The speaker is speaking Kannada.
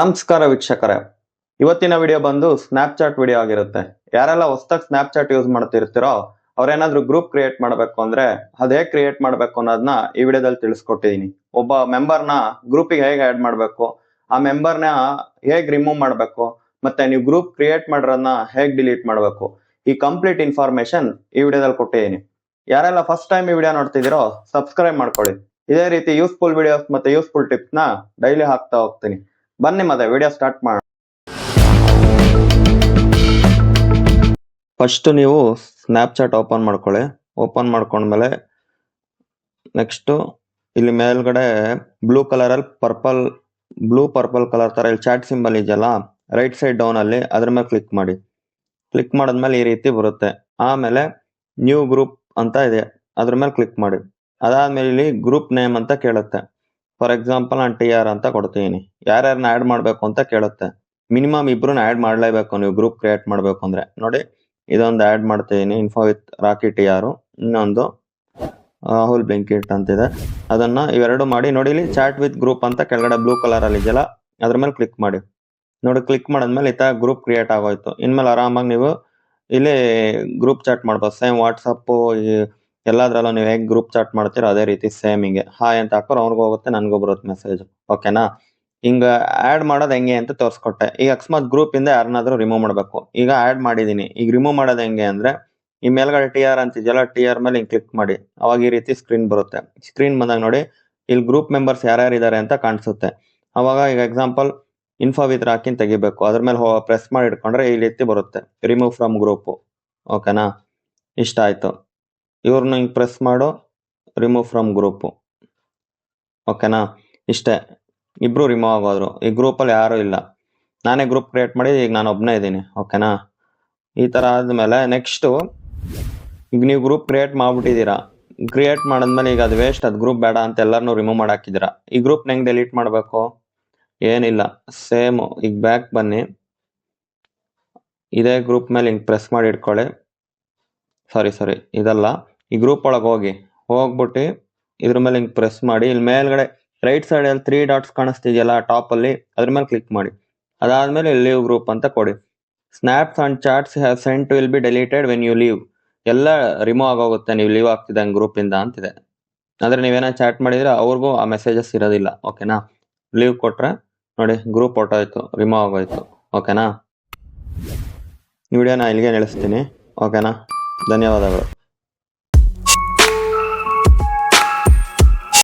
ನಮಸ್ಕಾರ ವೀಕ್ಷಕರೇ. ಇವತ್ತಿನ ವಿಡಿಯೋ ಬಂದು ಸ್ನ್ಯಾಪ್ಚಾಟ್ ವಿಡಿಯೋ ಆಗಿರುತ್ತೆ. ಯಾರೆಲ್ಲ ಹೊಸ್ದಾಗಿ ಸ್ನ್ಯಾಪ್ಚಾಟ್ ಯೂಸ್ ಮಾಡ್ತಿರ್ತೀರೋ, ಅವ್ರೇನಾದ್ರೂ ಗ್ರೂಪ್ ಕ್ರಿಯೇಟ್ ಮಾಡಬೇಕು ಅಂದ್ರೆ ಅದ್ ಹೇಗ್ ಕ್ರಿಯೇಟ್ ಮಾಡಬೇಕು ಅನ್ನೋದನ್ನ ಈ ವಿಡಿಯೋದಲ್ಲಿ ತಿಳಿಸ್ಕೊಟ್ಟಿದೀನಿ. ಒಬ್ಬ ಮೆಂಬರ್ನ ಗ್ರೂಪಿಗೆ ಹೇಗೆ ಆಡ್ ಮಾಡಬೇಕು, ಆ ಮೆಂಬರ್ನ ಹೇಗ್ ರಿಮೂವ್ ಮಾಡಬೇಕು, ಮತ್ತೆ ನೀವು ಗ್ರೂಪ್ ಕ್ರಿಯೇಟ್ ಮಾಡಿರೋದನ್ನ ಹೇಗ್ ಡಿಲೀಟ್ ಮಾಡಬೇಕು, ಈ ಕಂಪ್ಲೀಟ್ ಇನ್ಫಾರ್ಮೇಶನ್ ಈ ವಿಡಿಯೋದಲ್ಲಿ ಕೊಟ್ಟಿದ್ದೀನಿ ಯಾರೆಲ್ಲ ಫಸ್ಟ್ ಟೈಮ್ ಈ ವಿಡಿಯೋ ನೋಡ್ತಿದ್ದೀರೋ ಸಬ್ಸ್ಕ್ರೈಬ್ ಮಾಡ್ಕೊಳ್ಳಿ. ಇದೇ ರೀತಿ ಯೂಸ್ಫುಲ್ ವಿಡಿಯೋಸ್ ಮತ್ತೆ ಯೂಸ್ಫುಲ್ ಟಿಪ್ಸ್ನ ಡೈಲಿ ಹಾಕ್ತಾ ಹೋಗ್ತೀನಿ. ಬನ್ನಿ ಮತ್ತೆ ವಿಡಿಯೋ ಸ್ಟಾರ್ಟ್ ಮಾಡೋಣ ಫಸ್ಟ್ ನೀವು ಸ್ನ್ಯಾಪ್ಚಾಟ್ ಓಪನ್ ಮಾಡ್ಕೊಳ್ಳಿ. ಓಪನ್ ಮಾಡ್ಕೊಂಡ್ಮೇಲೆ ನೆಕ್ಸ್ಟ್ ಇಲ್ಲಿ ಮೇಲ್ಗಡೆ ಬ್ಲೂ ಕಲರ್ ಅಲ್ಲಿ ಪರ್ಪಲ್ ಬ್ಲೂ ಪರ್ಪಲ್ ಕಲರ್ ತರ ಇಲ್ಲಿ ಚಾಟ್ ಸಿಂಬಲ್ ಇದೆಯಲ್ಲ ರೈಟ್ ಸೈಡ್ ಡೌನ್ ಅಲ್ಲಿ ಅದ್ರ ಮೇಲೆ ಕ್ಲಿಕ್ ಮಾಡಿ. ಕ್ಲಿಕ್ ಮಾಡಿದ್ಮೇಲೆ ಈ ರೀತಿ ಬರುತ್ತೆ. ಆಮೇಲೆ ನ್ಯೂ ಗ್ರೂಪ್ ಅಂತ ಇದೆ. ಅದ್ರ ಮೇಲೆ ಕ್ಲಿಕ್ ಮಾಡಿ. ಅದಾದ್ಮೇಲೆ ಇಲ್ಲಿ ಗ್ರೂಪ್ ನೇಮ್ ಅಂತ ಕೇಳುತ್ತೆ. ಫಾರ್ ಎಕ್ಸಾಂಪಲ್ ನಾನು ಟಿ ಆರ್ ಅಂತ ಕೊಡ್ತೀನಿ. ಯಾರ್ಯಾರನ್ನ ಆಡ್ ಮಾಡಬೇಕು ಅಂತ ಕೇಳುತ್ತೆ. ಮಿನಿಮಮ್ ಇಬ್ರನ್ನ ಆಡ್ ಮಾಡಲೇಬೇಕು. ನೀವು ಗ್ರೂಪ್ ಕ್ರಿಯೇಟ್ ಮಾಡಬೇಕು ಅಂದ್ರೆ. ನೋಡಿ, ಇದೊಂದು ಆಡ್ ಮಾಡ್ತಿದೀನಿ ಇನ್ಫೋ ವಿತ್ ರಾಕಿ ಟಿ ಆರು ಇನ್ನೊಂದು ರಾಹುಲ್ ಬೆಂಕಿಟ್ ಅಂತಿದೆ. ಅದನ್ನ ಇವೆರಡು ಮಾಡಿ, ನೋಡಿ ಇಲ್ಲಿ ಚಾಟ್ ವಿತ್ ಗ್ರೂಪ್ ಅಂತ ಕೆಳಗಡೆ ಬ್ಲೂ ಕಲರ್ ಅಲ್ಲಿ ಇದೆಯಲ್ಲ, ಅದ್ರ ಮೇಲೆ ಕ್ಲಿಕ್ ಮಾಡಿ. ನೋಡಿ ಕ್ಲಿಕ್ ಮಾಡಿದ್ಮೇಲೆ ಈ ಥರ ಗ್ರೂಪ್ ಕ್ರಿಯೇಟ್ ಆಗೋಯ್ತು. ಇನ್ಮೇಲೆ ಆರಾಮಾಗಿ ನೀವು ಇಲ್ಲಿ ಗ್ರೂಪ್ ಚಾಟ್ ಮಾಡ್ಬೋದು. ಸೇಮ್ ವಾಟ್ಸಪ್ ಎಲ್ಲದ್ರಲ್ಲೂ ನೀವು ಹೇಗೆ ಗ್ರೂಪ್ ಚಾಟ್ ಮಾಡ್ತೀರೋ ಅದೇ ರೀತಿ ಸೇಮ್ ಹಿಂಗೆ. ಹಾಯ್ ಅಂತ ಹಾಕೋರು ಅವ್ರಿಗೂ ಹೋಗುತ್ತೆ, ನನಗೂ ಬರುತ್ತೆ ಮೆಸೇಜ್ ಓಕೆನಾ ಹಿಂಗೆ ಆ್ಯಡ್ ಮಾಡೋದು ಹೆಂಗೆ ಅಂತ ತೋರಿಸ್ಕೊಟ್ಟೆ. ಈಗ ಅಕಸ್ಮಾತ್ ಗ್ರೂಪ್ ಇಂದ ಯಾರನ್ನಾದ್ರೂ ರಿಮೂವ್ ಮಾಡಬೇಕು. ಈಗ ಆ್ಯಡ್ ಮಾಡಿದ್ದೀನಿ ಈಗ ರಿಮೂವ್ ಮಾಡೋದು ಹೆಂಗೆ ಅಂದರೆ, ಈ ಮೇಲ್ಗಡೆ ಟಿ ಆರ್ ಅಂತಿದೆಯಲ್ಲ ಟಿ ಆರ್ ಮೇಲೆ ಹಿಂಗೆ ಕ್ಲಿಕ್ ಮಾಡಿ. ಅವಾಗ ಈ ರೀತಿ ಸ್ಕ್ರೀನ್ ಬರುತ್ತೆ. ಸ್ಕ್ರೀನ್ ಬಂದಾಗ ನೋಡಿ, ಇಲ್ಲಿ ಗ್ರೂಪ್ ಮೆಂಬರ್ಸ್ ಯಾರ್ಯಾರು ಇದ್ದಾರೆ ಅಂತ ಕಾಣಿಸುತ್ತೆ. ಅವಾಗ ಈಗ ಎಕ್ಸಾಂಪಲ್ ಇನ್ಫೋ ವಿತ್ ರಾಕಿನ್ ತೆಗಿಬೇಕು. ಅದ್ರ ಮೇಲೆ ಪ್ರೆಸ್ ಮಾಡಿ ಇಟ್ಕೊಂಡ್ರೆ ಈ ರೀತಿ ಬರುತ್ತೆ. ರಿಮೂವ್ ಫ್ರಮ್ ಗ್ರೂಪ್ ಓಕೆನಾ ಇಷ್ಟ ಆಯ್ತು. ಇವ್ರನ್ನ ಹಿಂಗೆ ಪ್ರೆಸ್ ಮಾಡು ರಿಮೂವ್ ಫ್ರಮ್ ಗ್ರೂಪು ಓಕೆನಾ ಇಷ್ಟೇ. ಇಬ್ಬರು ರಿಮೂವ್ ಆಗೋದ್ರು. ಈ ಗ್ರೂಪಲ್ಲಿ ಯಾರೂ ಇಲ್ಲ. ನಾನೇ ಗ್ರೂಪ್ ಕ್ರಿಯೇಟ್ ಮಾಡಿ ಈಗ ನಾನು ಒಬ್ಬನೇ ಇದ್ದೀನಿ. ಓಕೆನಾ ಈ ಥರ ಆದಮೇಲೆ ನೆಕ್ಸ್ಟು ಈಗ ನೀವು ಗ್ರೂಪ್ ಕ್ರಿಯೇಟ್ ಮಾಡಿಬಿಟ್ಟಿದ್ದೀರಾ. ಕ್ರಿಯೇಟ್ ಮಾಡಿದ್ಮೇಲೆ ಈಗ ಅದು ವೇಸ್ಟ್ ಅದು ಗ್ರೂಪ್ ಬೇಡ ಅಂತ ಎಲ್ಲರನ್ನೂ ರಿಮೂವ್ ಮಾಡಾಕಿದ್ದೀರಾ. ಈ ಗ್ರೂಪ್ ಹೆಂಗೆ ಡೆಲೀಟ್ ಮಾಡಬೇಕು? ಏನಿಲ್ಲ. ಸೇಮ್ ಈಗ ಬ್ಯಾಕ್ ಬನ್ನಿ. ಇದೇ ಗ್ರೂಪ್ ಮೇಲೆ ಹಿಂಗೆ ಪ್ರೆಸ್ ಮಾಡಿ ಇಟ್ಕೊಳ್ಳಿ. ಸಾರಿ ಸಾರಿ ಇದಲ್ಲ. ಈ ಗ್ರೂಪ್ ಒಳಗೆ ಹೋಗಿ ಹೋಗ್ಬಿಟ್ಟು ಇದ್ರ ಮೇಲೆ ಹಿಂಗೆ ಪ್ರೆಸ್ ಮಾಡಿ ಇಲ್ಲಿ ಮೇಲ್ಗಡೆ ರೈಟ್ ಸೈಡ್ ಅಲ್ಲಿ ತ್ರೀ ಡಾಟ್ಸ್ ಕಾಣಿಸ್ತಿದೆಯಲ್ಲ ಟಾಪ್ ಅಲ್ಲಿ, ಅದ್ರ ಮೇಲೆ ಕ್ಲಿಕ್ ಮಾಡಿ. ಅದಾದ್ಮೇಲೆ ಲೀವ್ ಗ್ರೂಪ್ ಅಂತ ಕೊಡಿ. Snaps and chats have sent will be deleted when you leave ಎಲ್ಲ ರಿಮೂವ್ ಆಗೋಗುತ್ತೆ, ನೀವು ಲೀವ್ ಆಗ್ತಿದ್ದಂಗೆ ಗ್ರೂಪ್ ಇಂದ ಅಂತಿದೆ. ಅಂದ್ರೆ ನೀವೇನೋ ಚಾಟ್ ಮಾಡಿದ್ರೆ ಅವ್ರಿಗೂ ಆ ಮೆಸೇಜಸ್ ಇರೋದಿಲ್ಲ ಓಕೆನಾ ಲೀವ್ ಕೊಟ್ಟರೆ ನೋಡಿ ಗ್ರೂಪ್ ಹೊಟ್ಟೋಯ್ತು ರಿಮೂವ್ ಆಗೋಯ್ತು ಓಕೆನಾ ವಿಡಿಯೋನ ಇಲ್ಲಿಗೆ ನಿಲ್ಲಿಸ್ತೀನಿ ಓಕೆನಾ ಧನ್ಯವಾದಗಳು.